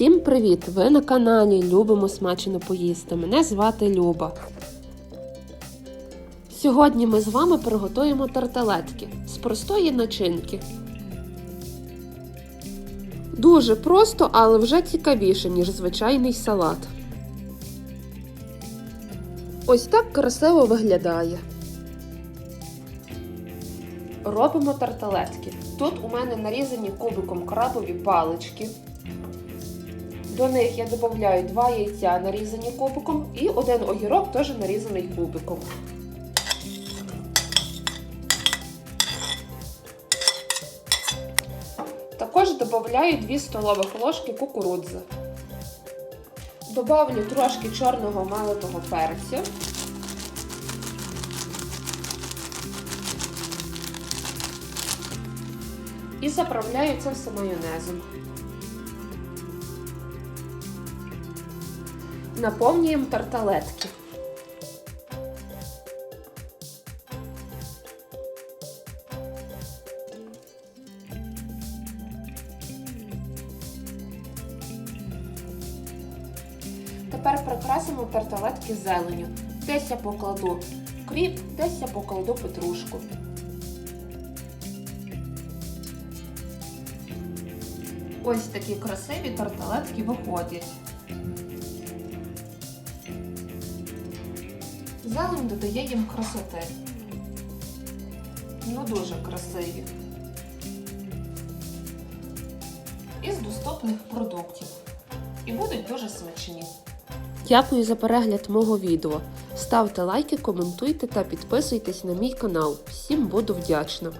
Всім привіт! Ви на каналі Любимо смачно поїсти. Мене звати Люба. Сьогодні ми з вами приготуємо тарталетки з простої начинки. Дуже просто, але вже цікавіше, ніж звичайний салат. Ось так красиво виглядає. Робимо тарталетки. Тут у мене нарізані кубиком крабові палички. До них я додаю 2 яйця нарізані кубиком і один огірок теж нарізаний кубиком. Також додаю 2 столових ложки кукурудзи. Добавлю трошки чорного молотого перцю. І заправляю це все майонезом. Наповнюємо тарталетки. Тепер прикрасимо тарталетки зеленю. Десь я покладу кріп, десь я покладу петрушку. Ось такі красиві тарталетки виходять. Зелень додає їм красоти. Ну дуже красиві. Із доступних продуктів. І будуть дуже смачні. Дякую за перегляд мого відео. Ставте лайки, коментуйте та підписуйтесь на мій канал. Всім буду вдячна.